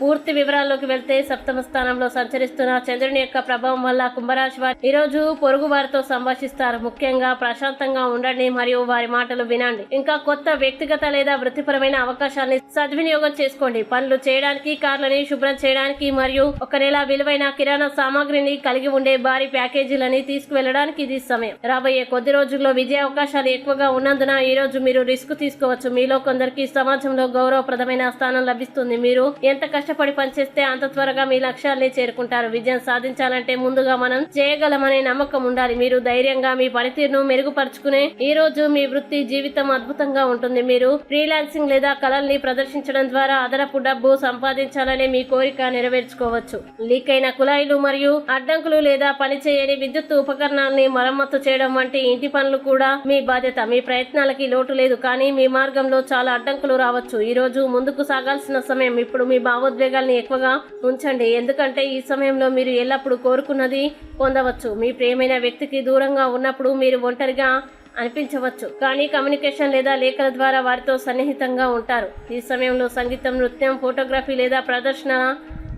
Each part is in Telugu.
పూర్తి వివరాల్లోకి వెళ్తే సప్తమ స్థానంలో సంచరిస్తున్న చంద్రుని యొక్క ప్రభావం వల్ల కుంభరాశి వారు ఈరోజు పొరుగు వారితో సంభాషిస్తారు. ముఖ్యంగా ప్రశాంతంగా ఉండండి మరియు వారి మాటలు వినండి. ఇంకా కొత్త వ్యక్తిగత లేదా వృత్తిపరమైన అవకాశాన్ని సద్వినియోగం చేసుకోండి. పనులు చేయడానికి కార్లని శుభ్రం చేయడానికి మరియు ఒక నెల విలువైన కిరాణా సామాగ్రిని కలిగి ఉండే భారీ ప్యాకేజీలని తీసుకువెళ్ళడానికి ఇది సమయం. రాబోయే కొద్ది రోజుల్లో విజయ అవకాశాలు ఎక్కువగా ఉన్నందున ఈ రోజు మీరు రిస్క్ తీసుకోవచ్చు. మీలో కొందరికి సమాజంలో గౌరవప్రదమైన స్థానం లభిస్తుంది. మీరు ఎంత కష్టపడి పనిచేస్తే అంత త్వరగా మీ లక్ష్యాల్ని చేరుకుంటారు. విజయం సాధించాలంటే ముందుగా మనం చేయగలమనే నమ్మకం ఉండాలి. మీరు ధైర్యంగా మీ పనితీరును మెరుగుపరుచుకునే ఈ రోజు మీ వృత్తి జీవితం అద్భుతంగా ఉంటుంది. మీరు ఫ్రీలాన్సింగ్ లేదా కళల్ని ప్రదర్శించడం ద్వారా అదనపు డబ్బు సంపాదించాలనే మీ కోరిక నెరవేర్చుకోవచ్చు. లీక్ అయిన కుళాయిలు మరియు అడ్డంకులు లేదా పనిచేయని విద్యుత్ ఉపకరణాన్ని మరమ్మతు చేయడం వంటి ఇంటి పనులు కూడా మీ బాధ్యత. మీ ప్రయత్నాలకి లోటు లేదు కానీ మీ మార్గంలో చాలా అడ్డంకులు రావచ్చు. ఈ రోజు ముందుకు సాగాల్సిన సమయం ఇప్పుడు మీ భావోద్వేగాల్ని ఎక్కువగా ఉంచండి. ఎందుకంటే ఈ సమయంలో మీరు ఎల్లప్పుడూ కోరుకున్నది పొందవచ్చు. మీ ప్రేమైన వ్యక్తికి దూరంగా ఉన్నప్పుడు మీరు ఒంటరిగా అనిపించవచ్చు. కానీ కమ్యూనికేషన్ లేదా లేఖల ద్వారా వారితో సన్నిహితంగా ఉంటారు. ఈ సమయంలో సంగీతం నృత్యం ఫోటోగ్రఫీ లేదా ప్రదర్శన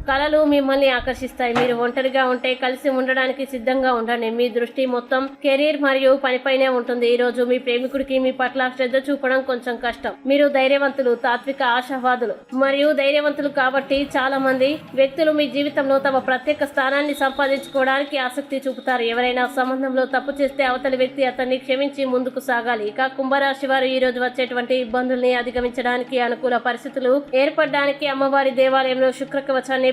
కళలు మిమ్మల్ని ఆకర్షిస్తాయి. మీరు ఒంటరిగా ఉంటే కలిసి ఉండడానికి సిద్ధంగా ఉండండి. మీ దృష్టి మొత్తం కెరీర్ మరియు పనిపైనే ఉంటుంది. ఈ రోజు మీ ప్రేమికుడికి మీ పట్ల శ్రద్ధ చూపడం కొంచెం కష్టం. మీరు ధైర్యవంతులు తాత్విక ఆశావాదులు మరియు ధైర్యవంతులు కాబట్టి చాలా మంది వ్యక్తులు మీ జీవితంలో తమ ప్రత్యేక స్థానాన్ని సంపాదించుకోవడానికి ఆసక్తి చూపుతారు. ఎవరైనా సంబంధంలో తప్పు చేస్తే అవతలి వ్యక్తి అతన్ని క్షమించి ముందుకు సాగాలి. ఇక కుంభరాశి వారు ఈ రోజు వచ్చేటువంటి ఇబ్బందుల్ని అధిగమించడానికి అనుకూల పరిస్థితులు ఏర్పడడానికి అమ్మవారి దేవాలయంలో శుక్ర కవచాన్ని